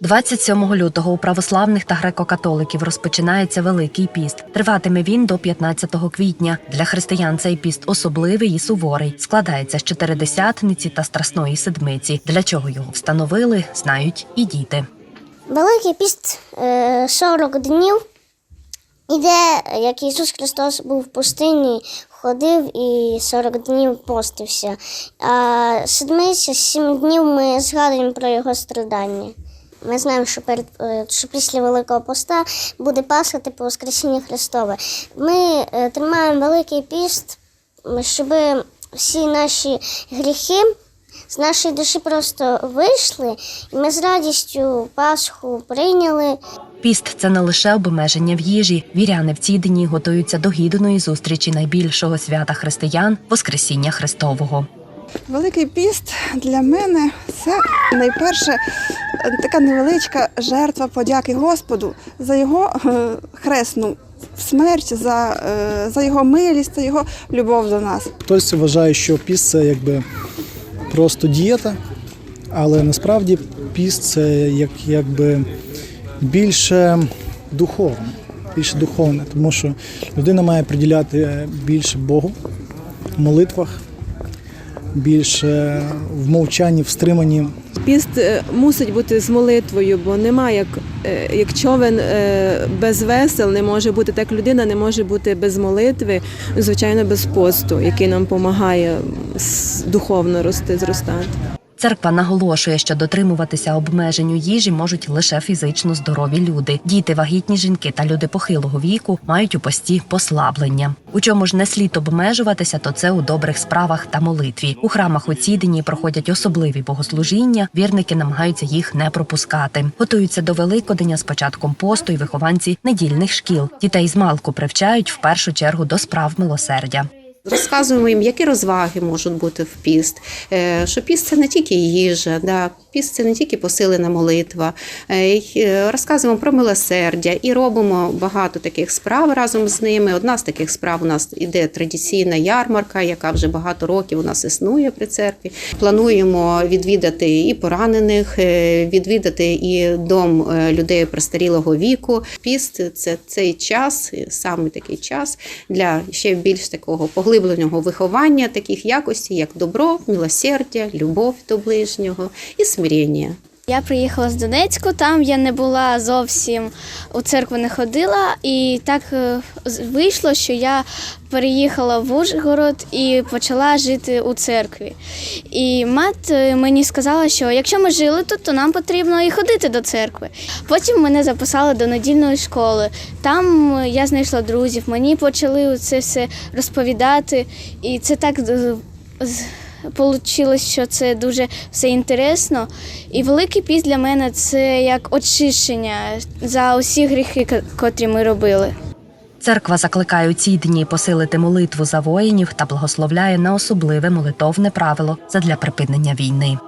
27 лютого у православних та греко-католиків розпочинається Великий піст. Триватиме він до 15 квітня. Для християн цей піст особливий і суворий. Складається з чотиридесятниці та страсної седмиці. Для чого його встановили, знають і діти. Великий піст е, 40 днів. Іде, як Ісус Христос був в пустині, ходив і 40 днів постився. А седмиця, 7 днів ми згадуємо про його страдання. Ми знаємо, що, перед, е, що після Великого поста буде Пасха типу Воскресіння Христове. Ми е, тримаємо Великий піст, щоб всі наші гріхи з нашої душі просто вийшли, і ми з радістю Пасху прийняли. Піст це не лише обмеження в їжі. Віряни в ці дні готуються до гідної зустрічі найбільшого свята християн Воскресіння Христового. Великий піст для мене це найперше така невеличка жертва подяки Господу за його е, хресну смерть, за, е, за його милість, за його любов до нас. Хтось вважає, що піст це якби просто дієта, але насправді піст це як, якби більше духовне, більше духовне, тому що людина має приділяти більше Богу в молитвах, більше в мовчанні, в стриманні. Піст е, мусить бути з молитвою, бо немає як, е, як човен е, без весел не може бути, так людина не може бути без молитви, звичайно, без посту, який нам допомагає духовно рости, зростати. Церква наголошує, що дотримуватися обмеженню їжі можуть лише фізично здорові люди. Діти, вагітні жінки та люди похилого віку мають у пості послаблення. У чому ж не слід обмежуватися, то це у добрих справах та молитві. У храмах у ці дні проходять особливі богослужіння. Вірники намагаються їх не пропускати. Готуються до Великодня з початком посту і вихованці недільних шкіл. Дітей з малку привчають в першу чергу до справ милосердя. Розказуємо їм, які розваги можуть бути в піст. Е, Що піст це не тільки їжа, да, піст це не тільки посилена молитва. Е, е, Розказуємо про милосердя і робимо багато таких справ разом з ними. Одна з таких справ у нас іде традиційна ярмарка, яка вже багато років у нас існує при церкві. Плануємо відвідати і поранених, відвідати і дом людей престарілого віку. Піст це цей час, саме такий час для ще більш такого поглибленого виховання таких якостей, як добро, милосердя, любов до ближнього і смирення. Я приїхала з Донецьку, там я не була зовсім у церкву не ходила, і так е, вийшло, що я переїхала в Ужгород і почала жити у церкві. І мат е, мені сказала, що якщо ми жили тут, то нам потрібно і ходити до церкви. Потім мене записали до недільної школи. Там е, я знайшла друзів, мені почали це все розповідати, і це так. Получилось, що це дуже все інтересно. І великий піст для мене це як очищення за усі гріхи, котрі ми робили. Церква закликає у ці дні посилити молитву за воїнів та благословляє на особливе молитовне правило задля припинення війни.